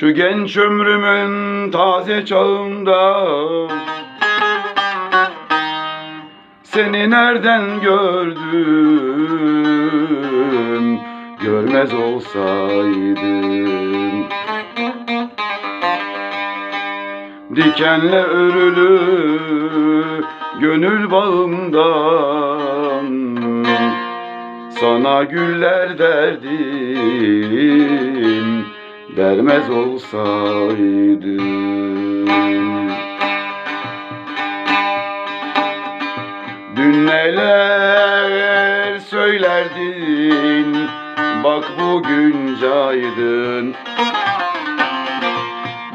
Şu genç ömrümün taze çağında Seni nereden gördüm Görmez olsaydım. Dikenle örülü gönül bağımdan Sana güller derdim Dermez olsaydım Dün neler söylerdin? Bak bugün caydın.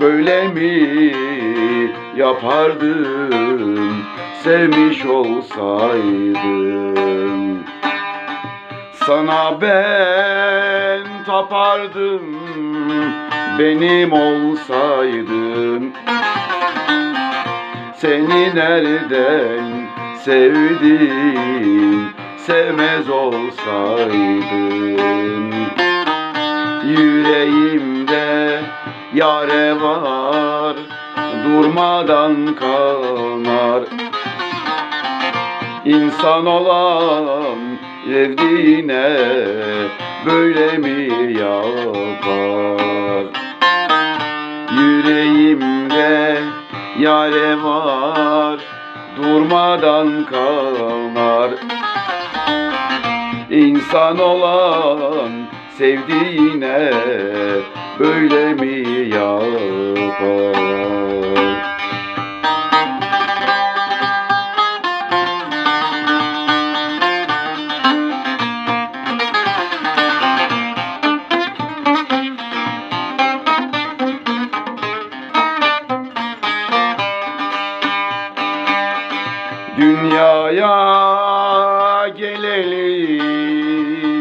Böyle mi yapardım Sevmiş olsaydım Sana ben tapardım Benim olsaydın. Seni nereden sevdim Sevmez olsaydım Yüreğimde yare var Durmadan kanar. İnsan olan sevdiğine Böyle mi yapar Yüreğimde yare var Durmadan kanar İnsan olan sevdiğine böyle mi yapar? Dünyaya geleli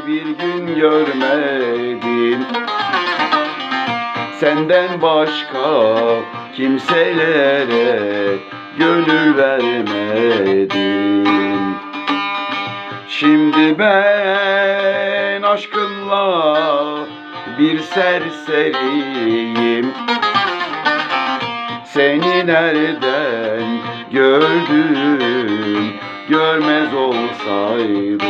bir gün görmedim. Senden başka kimselere gönül vermedim. Şimdi ben aşkınla bir serseriyim. Seni nereden gördüm görmez olsaydım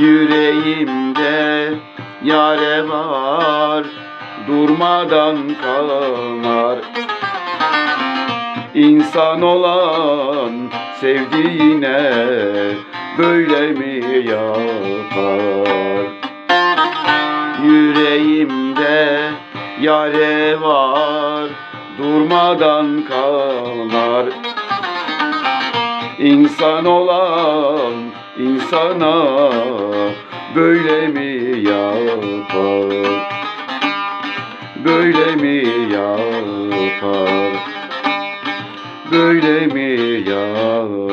Yüreğimde yare var durmadan kanar İnsan olan sevdiğine böyle mi yapar? Yüreğimde yare var Durmadan kanar İnsan olan insana Böyle mi yapar? Böyle mi yapar? Böyle mi yapar